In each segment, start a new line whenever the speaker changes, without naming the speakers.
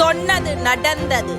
சொன்னது நடந்தது.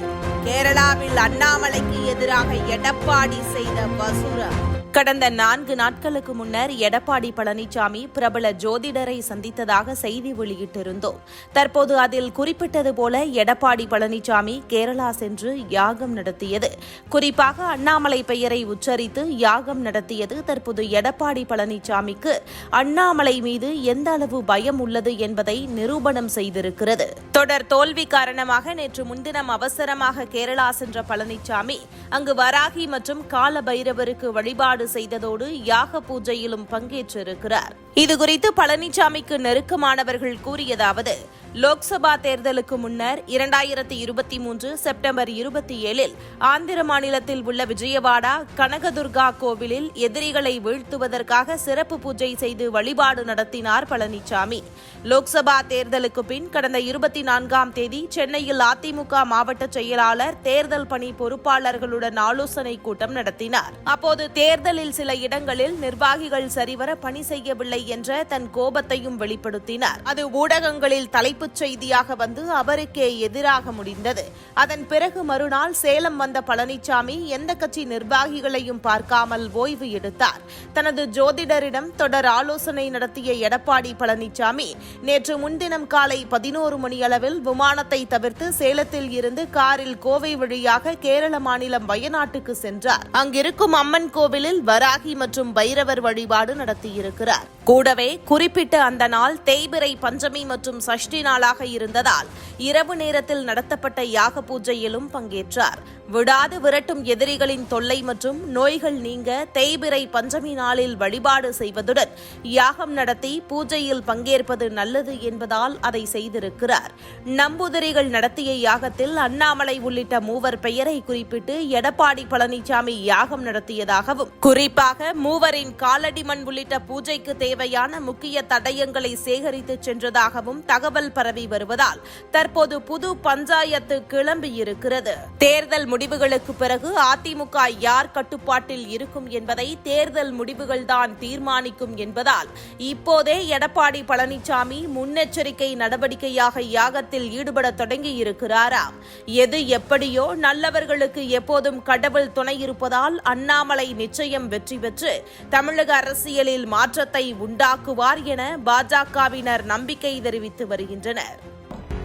கேரளாவில் அண்ணாமலைக்கு எதிராக எடப்பாடி செய்த வசூரம் கடந்த நான்கு நாட்களுக்கு முன்னர் எடப்பாடி பழனிசாமி பிரபல ஜோதிடரை சந்தித்ததாக செய்தி வெளியிட்டிருந்தோம். தற்போது அதில் குறிப்பிட்டது போல எடப்பாடி பழனிசாமி கேரளா சென்று யாகம் நடத்தியது. குறிப்பாக அண்ணாமலை பெயரை உச்சரித்து யாகம் நடத்தியது தற்போது எடப்பாடி பழனிசாமிக்கு அண்ணாமலை மீது எந்த அளவு பயம் உள்ளது என்பதை நிரூபணம் செய்திருக்கிறது. தொடர் தோல்வி காரணமாக நேற்று முன்தினம் அவசரமாக கேரளா சென்ற பழனிசாமி அங்கு வராகி மற்றும் கால பைரவருக்கு வழிபாடு செய்ததோடு யாக பூஜையிலும் பங்கேற்றிருக்கிறார். இதுகுறித்து பழனிசாமிக்கு நெருக்கமானவர்கள் கூறியதாவது லோக்சபா தேர்தலுக்கு முன்னர் இரண்டாயிரத்தி இருபத்தி மூன்று செப்டம்பர் இருபத்தி ஏழில் ஆந்திர மாநிலத்தில் உள்ள விஜயவாடா கனகதுர்கா கோவிலில் எதிரிகளை வீழ்த்துவதற்காக சிறப்பு பூஜை செய்து வழிபாடு நடத்தினார் பழனிசாமி லோக்சபா தேர்தலுக்கு பின் கடந்த இருபத்தி நான்காம் தேதி சென்னையில் அதிமுக மாவட்ட செயலாளர் தேர்தல் பணி பொறுப்பாளர்களுடன் ஆலோசனை கூட்டம் நடத்தினார். அப்போது தேர்தலில் சில இடங்களில் நிர்வாகிகள் சரிவர பணி செய்யவில்லை என்ற தன் கோபத்தையும் வெளிப்படுத்தினார். அது ஊடகங்களில் தலைப்புச் செய்தியாக வந்து அவருக்கே எதிராக முடிந்தது. அதன் பிறகு மறுநாள் சேலம் வந்த பழனிசாமி எந்த கட்சி நிர்வாகிகளையும் பார்க்காமல் ஓய்வு எடுத்தார். தனது ஜோதிடரிடம் தொடர் ஆலோசனை நடத்திய எடப்பாடி பழனிசாமி நேற்று முன்தினம் காலை பதினோரு மணி அளவில் விமானத்தை தவிர்த்து சேலத்தில் இருந்து காரில் கோவை வழியாக கேரள மாநிலம் வயநாட்டுக்கு சென்றார். அங்கிருக்கும் அம்மன் கோவிலில் வராகி மற்றும் பைரவர் வழிபாடு நடத்தியிருக்கிறார். கூடவே குறிப்பிட்ட அந்த நாள் தேய்பிரை பஞ்சமி மற்றும் சஷ்டி நாளாக இருந்ததால் இரவு நேரத்தில் நடத்தப்பட்ட யாக பூஜையிலும் பங்கேற்றார். விடாது விரட்டும் எதிரிகளின் தொல்லை மற்றும் நோய்கள் நீங்க தேய்பிறை பஞ்சமி நாளில் வழிபாடு செய்வதுடன் யாகம் நடத்தி பூஜையில் பங்கேற்பது நல்லது என்பதால் அதை செய்திருக்கிறார். நம்பூதிரிகள் நடத்திய யாகத்தில் அண்ணாமலை உள்ளிட்ட மூவர் பெயரை குறிப்பிட்டு எடப்பாடி பழனிசாமி யாகம் நடத்தியதாகவும் குறிப்பாக மூவரின் காலடி மண் உள்ளிட்ட பூஜைக்கு தேவையான முக்கிய தடயங்களை சேகரித்து சென்றதாகவும் தகவல் பரவி வருவதால் தற்போது புது பஞ்சாயத்து கிளம்பியிருக்கிறது. தேர்தல் முடிவுகளுக்கு பிறகு அதிமுக யார் கட்டுப்பாட்டில் இருக்கும் என்பதை தேர்தல் முடிவுகள்தான் தீர்மானிக்கும் என்பதால் இப்போதே எடப்பாடி பழனிசாமி முன்னெச்சரிக்கை நடவடிக்கையாக யாகத்தில் ஈடுபட தொடங்கியிருக்கிறாராம். எது எப்படியோ நல்லவர்களுக்கு எப்போதும் கடவுள் துணை இருப்பதால் அண்ணாமலை நிச்சயம் வெற்றி பெற்று தமிழக அரசியலில் மாற்றத்தை உண்டாக்குவார் என பாஜகவினர் நம்பிக்கை தெரிவித்து வருகின்றனர்.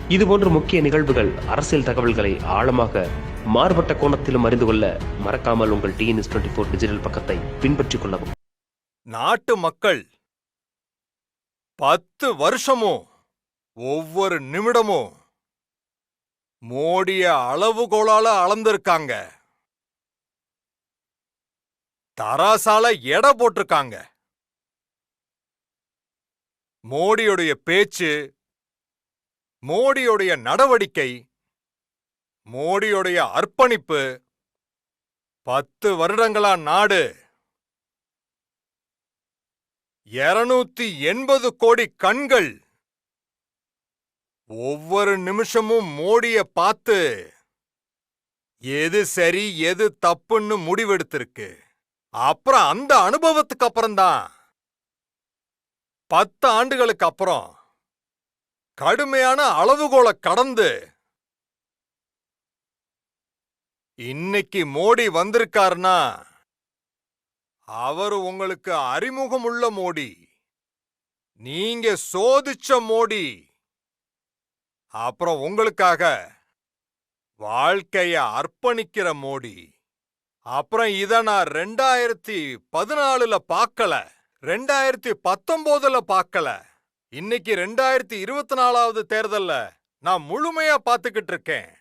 இதுபோன்ற முக்கிய நிகழ்வுகள் அரசியல் தகவல்களை ஆழமாக மாறுபட்ட கோணத்திலும் அறிந்து கொள்ள மறக்காமல் உங்கள் டிஎன்எஸ் டுவெண்ட்டி ஃபோர் டிஜிட்டல் பக்கத்தை பின்பற்றிக் கொள்ளவும்.
நாட்டு மக்கள் பத்து வருஷமும் ஒவ்வொரு நிமிடமும் மோடிய அளவுகோலால அளந்திருக்காங்க. தராசால எடை போட்டிருக்காங்க. மோடியுடைய பேச்சு மோடியுடைய நடவடிக்கை மோடியுடைய அர்ப்பணிப்பு பத்து வருடங்களா நாடு. இருநூத்தி எண்பது கோடி கண்கள். ஒவ்வொரு நிமிஷமும் மோடிய பார்த்து எது சரி எது தப்புன்னு முடிவெடுத்திருக்கு. அப்புறம் அந்த அனுபவத்துக்கு அப்புறம்தான். பத்து ஆண்டுகளுக்கு அப்புறம் கடுமையான அளவுகோலை கடந்து இன்னைக்கு மோடி வந்திருக்காருன்னா அவர் உங்களுக்கு அறிமுகம் உள்ள மோடி. நீங்க சோதிச்ச மோடி. அப்புறம் உங்களுக்காக வாழ்க்கைய அர்ப்பணிக்கிற மோடி. அப்புறம் இத நான் ரெண்டாயிரத்தி பதினாலுல பார்க்கல ரெண்டாயிரத்தி பத்தொன்பதுல பார்க்கல இன்னைக்கு ரெண்டாயிரத்தி இருபத்தி நாலாவது தேர்தல்ல நான் முழுமையா பார்த்துக்கிட்டு இருக்கேன்.